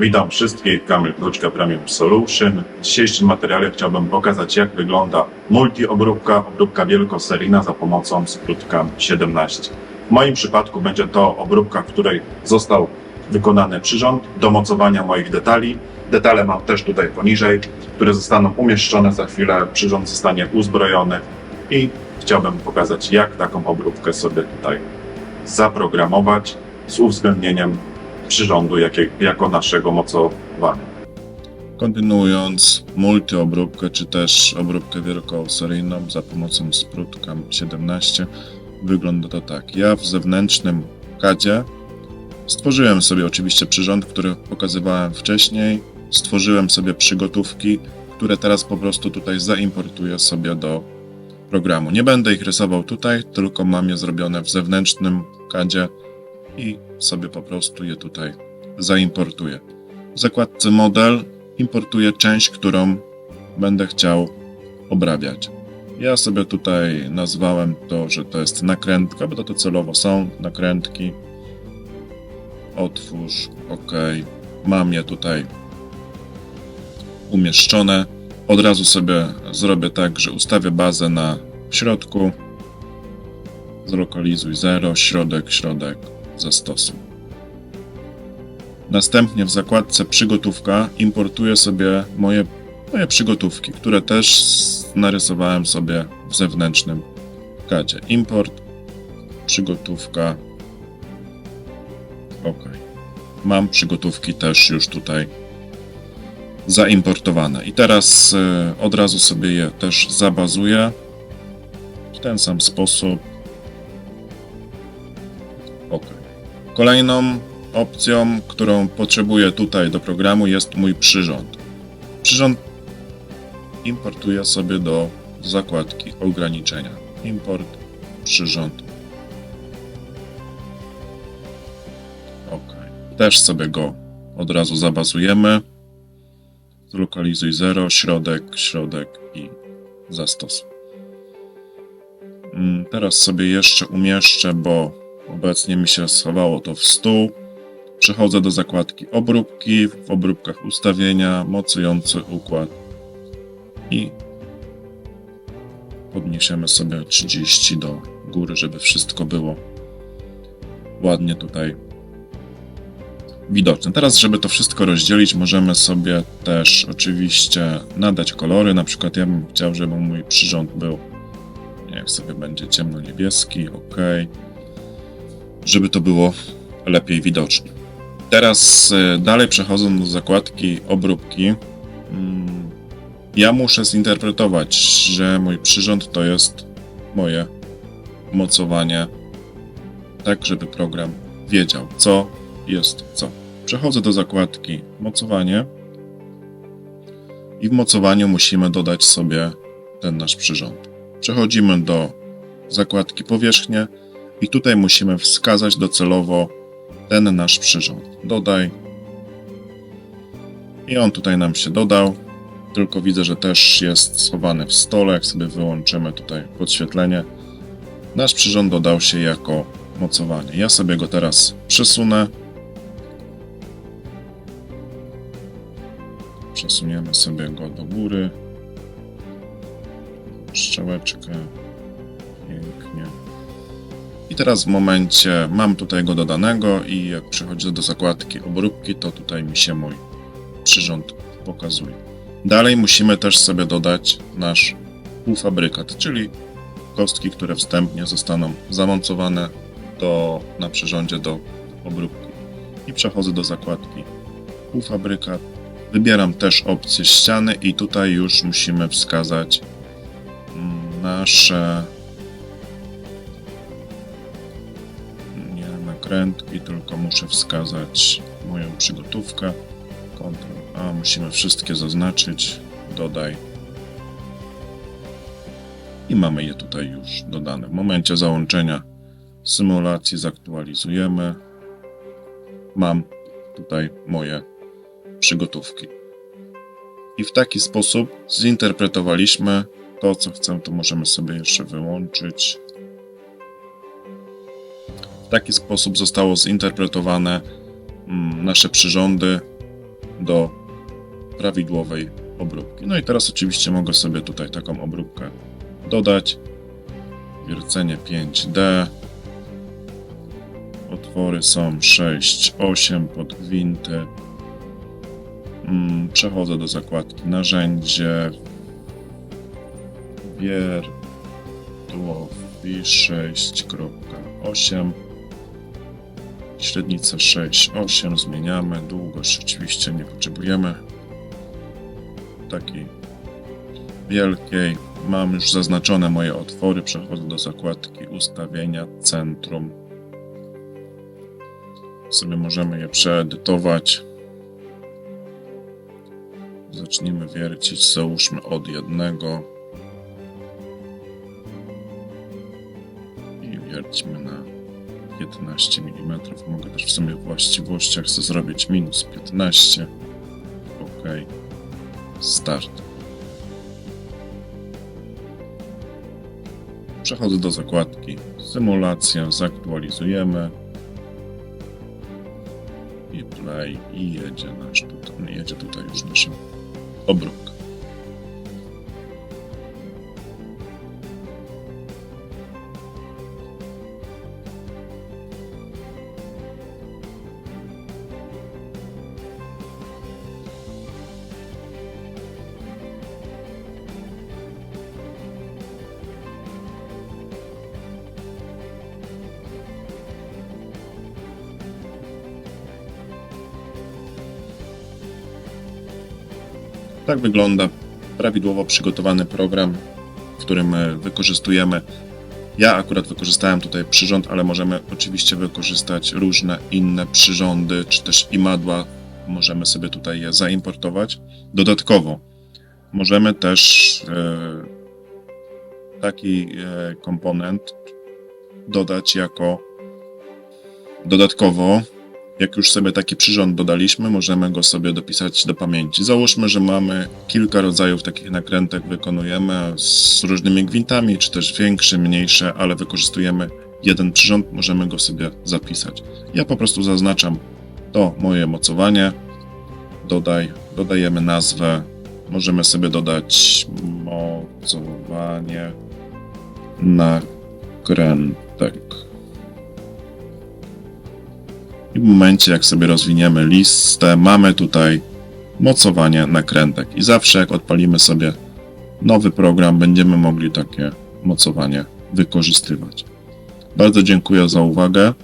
Witam wszystkich, Kamil Kruczka Premium Solution. W dzisiejszym materiale chciałbym pokazać jak wygląda multi-obróbka, obróbka wielkoseryjna za pomocą skrótka 17. W moim przypadku będzie to obróbka, w której został wykonany przyrząd do mocowania moich detali. Detale mam też tutaj poniżej, które zostaną umieszczone za chwilę. Przyrząd zostanie uzbrojony i chciałbym pokazać jak taką obróbkę sobie tutaj zaprogramować z uwzględnieniem przyrządu jako naszego mocowania. Kontynuując multiobróbkę czy też obróbkę wielkoseryjną za pomocą sprutka 17 wygląda to tak. Ja w zewnętrznym kadzie stworzyłem sobie oczywiście przyrząd, który pokazywałem wcześniej. Stworzyłem sobie przygotówki, które teraz po prostu tutaj zaimportuję sobie do programu. Nie będę ich rysował tutaj, tylko mam je zrobione w zewnętrznym kadzie i sobie po prostu je tutaj zaimportuję. W zakładce model importuję część, którą będę chciał obrabiać. Ja sobie tutaj nazwałem to, że to jest nakrętka, bo to, to celowo są nakrętki. Otwórz, OK. Mam je tutaj umieszczone. Od razu sobie zrobię tak, że ustawię bazę na środku. Zlokalizuj 0, środek, środek, zastosuj. Następnie w zakładce przygotówka importuję sobie moje, moje przygotówki, które też narysowałem sobie w zewnętrznym kadzie. Import, przygotówka. OK. Mam przygotówki też już tutaj zaimportowane. I teraz y, od razu sobie je też zabazuję w ten sam sposób. Kolejną opcją, którą potrzebuję tutaj do programu jest mój przyrząd. Przyrząd importuję sobie do zakładki ograniczenia. Import, przyrząd. OK. Też sobie go od razu zabazujemy. Zlokalizuj 0, środek, środek i zastosuj. Mm, Teraz sobie jeszcze umieszczę, bo obecnie mi się schowało to w stół. Przechodzę do zakładki obróbki, w obróbkach ustawienia, mocujący układ i podniesiemy sobie 30 do góry, żeby wszystko było ładnie tutaj widoczne. Teraz, żeby to wszystko rozdzielić, możemy sobie też oczywiście nadać kolory. Na przykład ja bym chciał, żeby mój przyrząd był, niech sobie będzie ciemno-niebieski, ok. Żeby to było lepiej widoczne. Teraz y, dalej przechodząc do zakładki obróbki, mm, ja muszę zinterpretować, że mój przyrząd to jest moje mocowanie, tak żeby program wiedział, co jest co. Przechodzę do zakładki mocowanie i w mocowaniu musimy dodać sobie ten nasz przyrząd. Przechodzimy do zakładki powierzchnie i tutaj musimy wskazać docelowo ten nasz przyrząd. Dodaj. I on tutaj nam się dodał. Tylko widzę, że też jest schowany w stole. Jak sobie wyłączymy tutaj podświetlenie, nasz przyrząd dodał się jako mocowanie. Ja sobie go teraz przesunę. Przesuniemy sobie go do góry. Szczeleczkę. Pięknie. I teraz w momencie mam tutaj go dodanego i jak przechodzę do zakładki obróbki, to tutaj mi się mój przyrząd pokazuje. Dalej musimy też sobie dodać nasz półfabrykat, czyli kostki, które wstępnie zostaną zamontowane do, na przyrządzie do obróbki. I przechodzę do zakładki półfabrykat. Wybieram też opcję ściany i tutaj już musimy wskazać mm, nasze nakrętki, tylko muszę wskazać moją przygotówkę. Ctrl A, musimy wszystkie zaznaczyć. Dodaj. I mamy je tutaj już dodane. W momencie załączenia symulacji zaktualizujemy. Mam tutaj moje przygotówki. I w taki sposób zinterpretowaliśmy to, co chcę, to możemy sobie jeszcze wyłączyć. W taki sposób zostało zinterpretowane mm, nasze przyrządy do prawidłowej obróbki. No i teraz oczywiście mogę sobie tutaj taką obróbkę dodać. Wiercenie 5D. Otwory są 6, 8 pod gwinty. Mm, Przechodzę do zakładki narzędzie. Wiertłowi 6.8. Średnicę 6, 8 zmieniamy. Długość oczywiście nie potrzebujemy. Takiej wielkiej. Mam już zaznaczone moje otwory. Przechodzę do zakładki ustawienia centrum. Sobie możemy je przeedytować. Zacznijmy wiercić. Załóżmy od jednego. I wierćmy na 15 mm. Mogę też w sumie w właściwościach chcę zrobić minus 15. OK. Start. Przechodzę do zakładki Symulacja, zaktualizujemy. I play i jedzie nasz tutaj, jedzie tutaj już nasza obróbka. Tak wygląda prawidłowo przygotowany program, w którym e, wykorzystujemy. Ja akurat wykorzystałem tutaj przyrząd, ale możemy oczywiście wykorzystać różne inne przyrządy, czy też imadła. Możemy sobie tutaj je zaimportować. Dodatkowo możemy też e, taki e, komponent dodać jako dodatkowo jak już sobie taki przyrząd dodaliśmy, możemy go sobie dopisać do pamięci. Załóżmy, że mamy kilka rodzajów takich nakrętek, wykonujemy z różnymi gwintami, czy też większe, mniejsze, ale wykorzystujemy jeden przyrząd, możemy go sobie zapisać. Ja po prostu zaznaczam to moje mocowanie, dodaj, dodajemy nazwę, możemy sobie dodać mocowanie nakrętek. I w momencie, jak sobie rozwiniemy listę, mamy tutaj mocowanie nakrętek. I zawsze, jak odpalimy sobie nowy program, będziemy mogli takie mocowanie wykorzystywać. Bardzo dziękuję za uwagę.